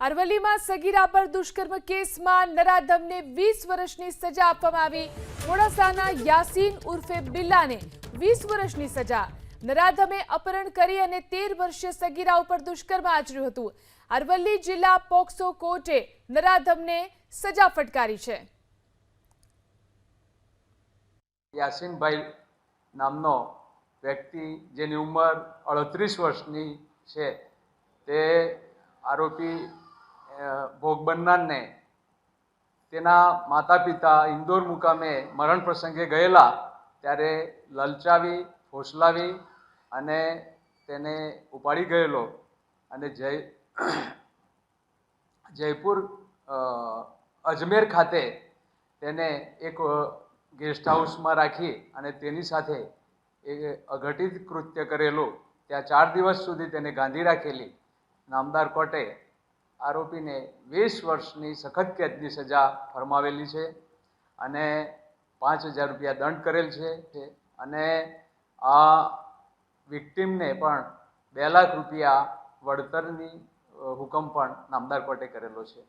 અરવલ્લીમાં સગીરા પર દુષ્કર્મ કેસમાં નરાધમને વીસ વર્ષની સજા આપવામાં આવી. મોડાસાના યાસીન ઉર્ફે બિલ્લાને વીસ વર્ષની સજા. નરાધમે અપહરણ કરી અને તેર વર્ષીય સગીરા ઉપર દુષ્કર્મ આચર્યું હતું. અરવલ્લી જિલ્લા પોક્સો કોર્ટે નરાધમને સજા ફટકારી છે. યાસીનભાઈ નામનો વ્યક્તિ જેની ઉંમર અડત્રીસ વર્ષની છે. તે આરોપી ભોગ બનનારને તેના માતા પિતા ઇન્દોર મુકામે મરણ પ્રસંગે ગયેલા, ત્યારે લલચાવી, ફોસલાવી અને તેને ઉપાડી ગયેલો અને જય, જયપુર અજમેર ખાતે તેને એક ગેસ્ટ હાઉસમાં રાખી અને તેની સાથે એ અઘટિત કૃત્ય કરેલું. ત્યાં ચાર દિવસ સુધી તેને ગાંધી રાખેલી. નામદાર કોર્ટે આરોપીને વીસ વર્ષની સખત કેદની સજા ફરમાવેલી છે અને પાંચ હજાર રૂપિયા દંડ કરેલ છે અને આ વિક્ટીમને પણ બે લાખ રૂપિયા વળતરની હુકમ પણ નામદાર કોર્ટે કરેલો છે.